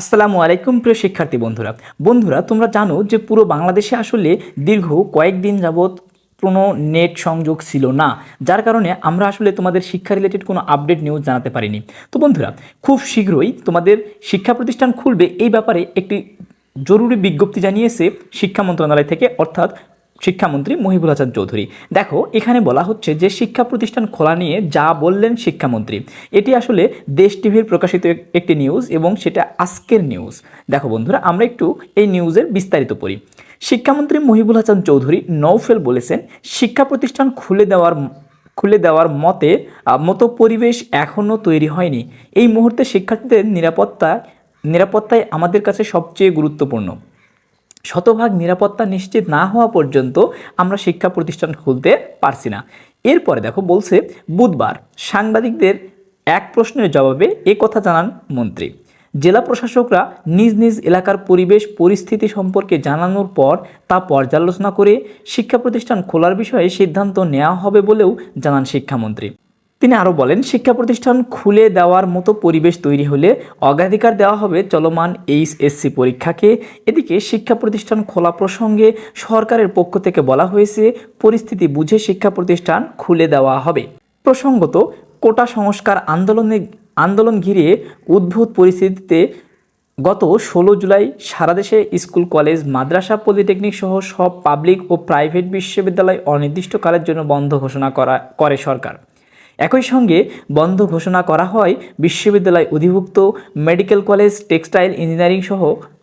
আসসালামু আলাইকুম প্রিয় শিক্ষার্থী বন্ধুরা। বন্ধুরা, তোমরা জানো যে পুরো বাংলাদেশে আসলে দীর্ঘ কয়েকদিন যাবৎ কোনো নেট সংযোগ ছিল না। যার কারণে আমরা আসলে তোমাদের শিক্ষা রিলেটেড কোনো আপডেট নিউজ জানাতে পারিনি। তো বন্ধুরা, খুব শীঘ্রই তোমাদের শিক্ষা প্রতিষ্ঠান খুলবে এই ব্যাপারে একটি জরুরি বিজ্ঞপ্তি জানিয়েছে শিক্ষা মন্ত্রণালয় থেকে, অর্থাৎ শিক্ষামন্ত্রী মহিবুল হাসান চৌধুরী। দেখো, এখানে বলা হচ্ছে যে শিক্ষা প্রতিষ্ঠান খোলা নিয়ে যা বললেন শিক্ষামন্ত্রী, এটি আসলে দেশ টিভির প্রকাশিত একটি নিউজ এবং সেটা আজকের নিউজ। দেখো বন্ধুরা, আমরা একটু এই নিউজের বিস্তারিত পড়ি। শিক্ষামন্ত্রী মহিবুল হাসান চৌধুরী নৌফেল বলেছেন, শিক্ষা প্রতিষ্ঠান খুলে দেওয়ার খুলে দেওয়ার মতে মতো পরিবেশ এখনও তৈরি হয়নি। এই মুহূর্তে শিক্ষার্থীদের নিরাপত্তা নিরাপত্তায় আমাদের কাছে সবচেয়ে গুরুত্বপূর্ণ। শতভাগ নিরাপত্তা নিশ্চিত না হওয়া পর্যন্ত আমরা শিক্ষা প্রতিষ্ঠান খুলতে পারছি না। এরপরে দেখো বলছে, বুধবার সাংবাদিকদের এক প্রশ্নের জবাবে এ কথা জানান মন্ত্রী। জেলা প্রশাসকরা নিজ নিজ এলাকার পরিবেশ, পরিস্থিতি সম্পর্কে জানানোর পর তা পর্যালোচনা করে শিক্ষা প্রতিষ্ঠান খোলার বিষয়ে সিদ্ধান্ত নেওয়া হবে বলেও জানান শিক্ষামন্ত্রী। তিনি আরও বলেন শিক্ষা প্রতিষ্ঠান খুলে দেওয়ার মতো পরিবেশ তৈরি হলে অগ্রাধিকার দেওয়া হবে চলমান এইচএসসি পরীক্ষাকে। এদিকে শিক্ষা প্রতিষ্ঠান খোলা প্রসঙ্গে সরকারের পক্ষ থেকে বলা হয়েছে, পরিস্থিতি বুঝে শিক্ষা প্রতিষ্ঠান খুলে দেওয়া হবে। প্রসঙ্গত, কোটা সংস্কার আন্দোলনে, আন্দোলন ঘিরে উদ্ভূত পরিস্থিতিতে গত ষোলো জুলাই সারা দেশে স্কুল, কলেজ, মাদ্রাসা, পলিটেকনিক সহ সব পাবলিক ও প্রাইভেট বিশ্ববিদ্যালয় অনির্দিষ্টকালের জন্য বন্ধ ঘোষণা করা, করে সরকার। একই সঙ্গে বন্ধ ঘোষণা করা হয় বিশ্ববিদ্যালয় অধিভুক্ত মেডিকেল কলেজ, টেক্সটাইল ইঞ্জিনিয়ারিং সহ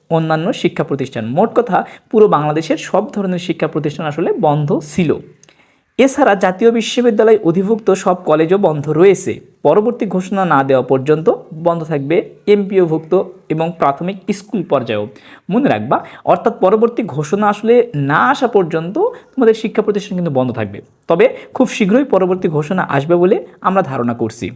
অন্যান্য শিক্ষা প্রতিষ্ঠান মোট কথা, পুরো বাংলাদেশের সব ধরনের শিক্ষা প্রতিষ্ঠান আসলে বন্ধ ছিল। এছাড়া জাতীয় বিশ্ববিদ্যালয় অধিভুক্ত সব কলেজও বন্ধ রয়েছে। পরবর্তী ঘোষণা না দেওয়া পর্যন্ত বন্ধ থাকবে এমপিওভুক্ত এবং প্রাথমিক স্কুল পর্যায়েও। মনে রাখবা, অর্থাৎ পরবর্তী ঘোষণা আসলে না আসা পর্যন্ত তোমাদের শিক্ষা প্রতিষ্ঠান কিন্তু বন্ধ থাকবে। তবে খুব শীঘ্রই পরবর্তী ঘোষণা আসবে বলে আমরা ধারণা করছি।